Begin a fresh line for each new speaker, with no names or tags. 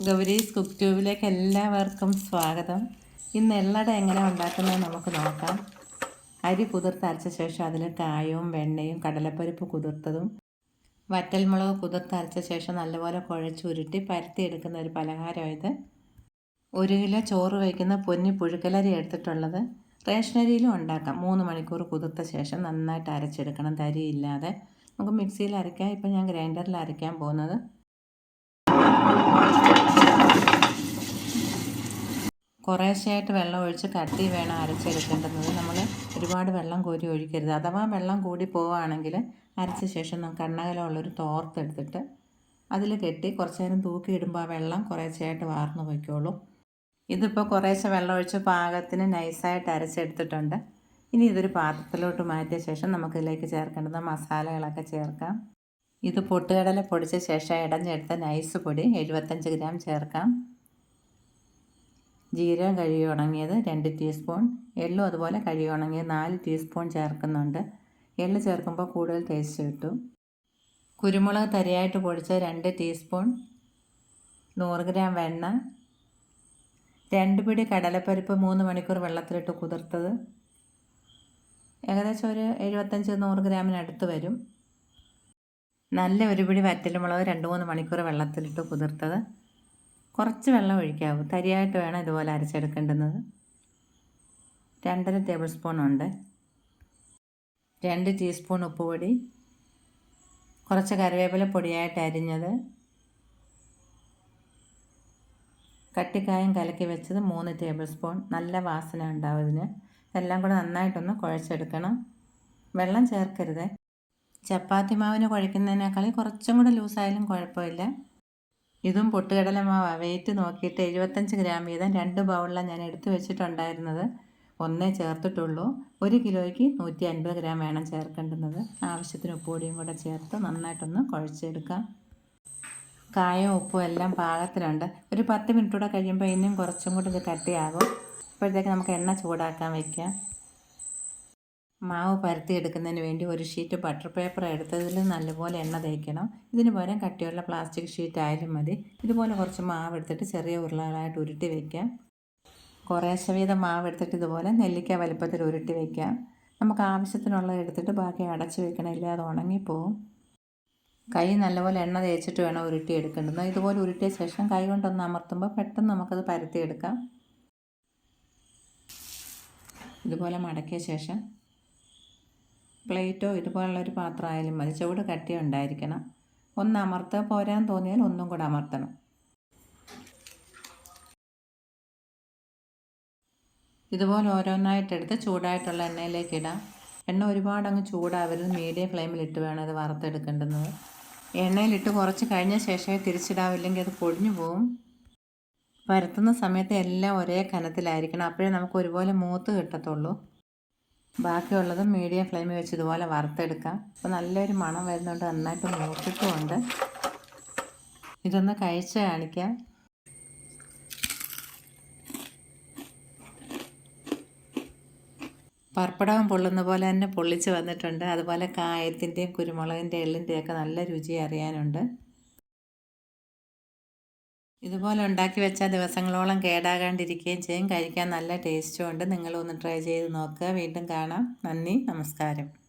Gowri's cook ട്യൂബിലേക്ക് എല്ലാവർക്കും സ്വാഗതം. ഇന്ന് എള്ളട എങ്ങനെ ഉണ്ടാക്കുന്നത് നമുക്ക് നോക്കാം. അരി കുതിർത്തരച്ച ശേഷം അതിൽ കായവും വെണ്ണയും കടലപ്പരിപ്പ് കുതിർത്തതും വറ്റൽമുളക് കുതിർത്തരച്ച ശേഷം നല്ലപോലെ കുഴച്ചുരുട്ടി പരത്തിയെടുക്കുന്ന ഒരു പലഹാരം ഇത്. ഒരു കിലോ ചോറ് വയ്ക്കുന്ന പൊന്നി പുഴുക്കലരി എടുത്തിട്ടുള്ളത് റേഷനരിയിലും ഉണ്ടാക്കാം. മൂന്ന് മണിക്കൂർ കുതിർത്ത ശേഷം നന്നായിട്ട് അരച്ചെടുക്കണം. തരിയില്ലാതെ. നമുക്ക് മിക്സിയിൽ അരയ്ക്കാം. ഇപ്പം ഞാൻ ഗ്രൈൻഡറിൽ അരയ്ക്കാൻ പോകുന്നത്. കുറേശ്ശെയായിട്ട് വെള്ളം ഒഴിച്ച് കട്ടി വേണം അരച്ചെടുക്കേണ്ടുന്നത് നമ്മൾ ഒരുപാട് വെള്ളം കോരി ഒഴിക്കരുത്. അഥവാ വെള്ളം കൂടി പോവുകയാണെങ്കിൽ അരച്ച ശേഷം നമുക്ക് എണ്ണകലമുള്ളൊരു തോർത്തെടുത്തിട്ട് അതിൽ കെട്ടി കുറച്ച് നേരം തൂക്കിയിടുമ്പോൾ ആ വെള്ളം കുറേശ്ശെയായിട്ട് വാർന്നു പോയിക്കോളും. ഇതിപ്പോൾ കുറേശ്ശെ വെള്ളം ഒഴിച്ച് പാകത്തിന് നൈസായിട്ട് അരച്ചെടുത്തിട്ടുണ്ട്. ഇനി ഇതൊരു പാത്രത്തിലോട്ട് മാറ്റിയ ശേഷം നമുക്കിതിലേക്ക് ചേർക്കേണ്ടുന്ന മസാലകളൊക്കെ ചേർക്കാം. ഇത് പൊട്ടുകടല പൊടിച്ച ശേഷം ഇടഞ്ഞെടുത്ത നൈസ് പൊടി എഴുപത്തഞ്ച് ഗ്രാം ചേർക്കാം. ജീരകം കഴുകി ഉണങ്ങിയത് രണ്ട് ടീസ്പൂൺ എള്ളും അതുപോലെ കഴുകി ഉണങ്ങിയത് നാല് ടീസ്പൂൺ ചേർക്കുന്നുണ്ട്. എള്ള് ചേർക്കുമ്പോൾ കൂടുതൽ ടേസ്റ്റ് കിട്ടും. കുരുമുളക് തരിയായിട്ട് പൊടിച്ച രണ്ട് ടീസ്പൂൺ നൂറ് ഗ്രാം വെണ്ണ രണ്ട് പിടി കടലപ്പരിപ്പ് മൂന്ന് മണിക്കൂർ വെള്ളത്തിലിട്ട് കുതിർത്തത്. ഏകദേശം ഒരു എഴുപത്തഞ്ച് നൂറ് ഗ്രാമിനടുത്ത് വരും. നല്ല ഒരു പിടി വറ്റൽമുളക് രണ്ട് മൂന്ന് മണിക്കൂർ വെള്ളത്തിലിട്ട് കുതിർത്തത്. കുറച്ച് വെള്ളം ഒഴിക്കാവൂ. തരിയായിട്ട് വേണം ഇതുപോലെ അരച്ചെടുക്കേണ്ടുന്നത്. രണ്ടര ടേബിൾ സ്പൂൺ ഉണ്ട്. രണ്ട് ടീസ്പൂൺ ഉപ്പുപൊടി. കുറച്ച് കറിവേപ്പില പൊടിയായിട്ട് അരിഞ്ഞത്. കട്ടിക്കായം കലക്കി വെച്ചത് മൂന്ന് ടേബിൾ സ്പൂൺ. നല്ല വാസന ഉണ്ടാവും ഇതിന്. എല്ലാം കൂടെ നന്നായിട്ടൊന്ന് കുഴച്ചെടുക്കണം. വെള്ളം ചേർക്കരുത്. ചപ്പാത്തി മാവിന് കുഴക്കുന്നതിനേക്കാൾ കുറച്ചും കൂടെ ലൂസായാലും കുഴപ്പമില്ല. ഇതും പൊട്ടുകടലമാവ. വെയിറ്റ് നോക്കിയിട്ട് എഴുപത്തഞ്ച് ഗ്രാം വീതം രണ്ട് ബൗളിലാണ് ഞാൻ എടുത്തു വെച്ചിട്ടുണ്ടായിരുന്നത്. ഒന്നേ ചേർത്തിട്ടുള്ളൂ. ഒരു കിലോയ്ക്ക് നൂറ്റി അൻപത് ഗ്രാം വേണം ചേർക്കേണ്ടുന്നത്. ആവശ്യത്തിന് ഉപ്പുപൊടിയും കൂടെ ചേർത്ത് നന്നായിട്ടൊന്ന് കുഴച്ചെടുക്കാം. കായവും ഉപ്പും എല്ലാം പാകത്തിലുണ്ട്. ഒരു പത്ത് മിനിറ്റ് കൂടെ കഴിയുമ്പോൾ ഇനിയും കുറച്ചും കൂടി ഇത് കട്ടിയാകും. അപ്പോഴത്തേക്ക് നമുക്ക് എണ്ണ ചൂടാക്കാൻ വയ്ക്കാം മാവ് പരത്തി പരത്തിയെടുക്കുന്നതിന് വേണ്ടി ഒരു ഷീറ്റ് ബട്ടർ പേപ്പർ എടുത്തതിൽ നല്ലപോലെ എണ്ണ തേക്കണം. ഇതിന് പകരം കട്ടിയുള്ള പ്ലാസ്റ്റിക് ഷീറ്റ് ആയാലും മതി. ഇതുപോലെ കുറച്ച് മാവ് എടുത്തിട്ട് ചെറിയ ഉരുളകളായിട്ട് ഉരുട്ടി വയ്ക്കാം കുറേശ്ശെ വീതം മാവ് എടുത്തിട്ട് ഇതുപോലെ നെല്ലിക്ക വലിപ്പത്തിൽ ഉരുട്ടി വയ്ക്കാം നമുക്ക് ആവശ്യത്തിനുള്ളത് എടുത്തിട്ട് ബാക്കി അടച്ചു വെക്കണമില്ല അത് ഉണങ്ങിപ്പോവും കൈ നല്ലപോലെ എണ്ണ തേച്ചിട്ട് വേണം ഉരുട്ടി എടുക്കേണ്ടത്. ഇതുപോലെ ഉരുട്ടിയ ശേഷം കൈ കൊണ്ടൊന്ന് അമർത്തുമ്പോൾ പെട്ടെന്ന് നമുക്കത് പരത്തിയെടുക്കാം. ഇതുപോലെ മടക്കിയ ശേഷം പ്ലേറ്റോ ഇതുപോലുള്ളൊരു പാത്രം ആയാലും മതി. ചുവട് കട്ടി ഉണ്ടായിരിക്കണം. ഒന്ന് അമർത്ത പോരാൻ തോന്നിയാൽ ഒന്നും കൂടെ അമർത്തണം. ഇതുപോലെ ഓരോന്നായിട്ടെടുത്ത് ചൂടായിട്ടുള്ള എണ്ണയിലേക്ക് ഇടാം. എണ്ണ ഒരുപാട് അങ്ങ് ചൂടാവരുത്. മീഡിയം ഫ്ലെയിമിലിട്ട് വേണം അത് വറുത്തെടുക്കേണ്ടത്. എണ്ണയിലിട്ട് കുറച്ച് കഴിഞ്ഞ ശേഷമേ തിരിച്ചിടാവില്ലെങ്കിൽ അത് പൊടിഞ്ഞു പോവും. പരത്തുന്ന സമയത്ത് എല്ലാം ഒരേ കനത്തിലായിരിക്കണം. അപ്പോഴേ നമുക്ക് ഒരുപോലെ മൂത്ത് കിട്ടത്തുള്ളൂ. ബാക്കിയുള്ളത് മീഡിയം ഫ്ലെയിമിൽ വെച്ച് ഇതുപോലെ വറുത്തെടുക്കാം. അപ്പോൾ നല്ലൊരു മണം വരുന്നുണ്ട് നന്നായിട്ട് മൂത്തിട്ടുമുണ്ട് ഇതൊന്ന് കഴിച്ച് കാണിക്കാം. പർപ്പടവും പൊള്ളുന്ന പോലെ തന്നെ പൊള്ളിച്ച് വന്നിട്ടുണ്ട്. അതുപോലെ കായത്തിന്റെയും കുരുമുളകിന്റെ എള്ളിന്റെയൊക്കെ നല്ല രുചി അറിയാനുണ്ട്. ഇതുപോലെ ഉണ്ടാക്കി വെച്ചാൽ ദിവസങ്ങളോളം കേടാകാണ്ടിരിക്കുകയും ചെയ്യും. കഴിക്കാൻ നല്ല ടേസ്റ്റും ഉണ്ട്. നിങ്ങളൊന്ന് ട്രൈ ചെയ്ത് നോക്കുക. വീണ്ടും കാണാം. നന്ദി. നമസ്കാരം.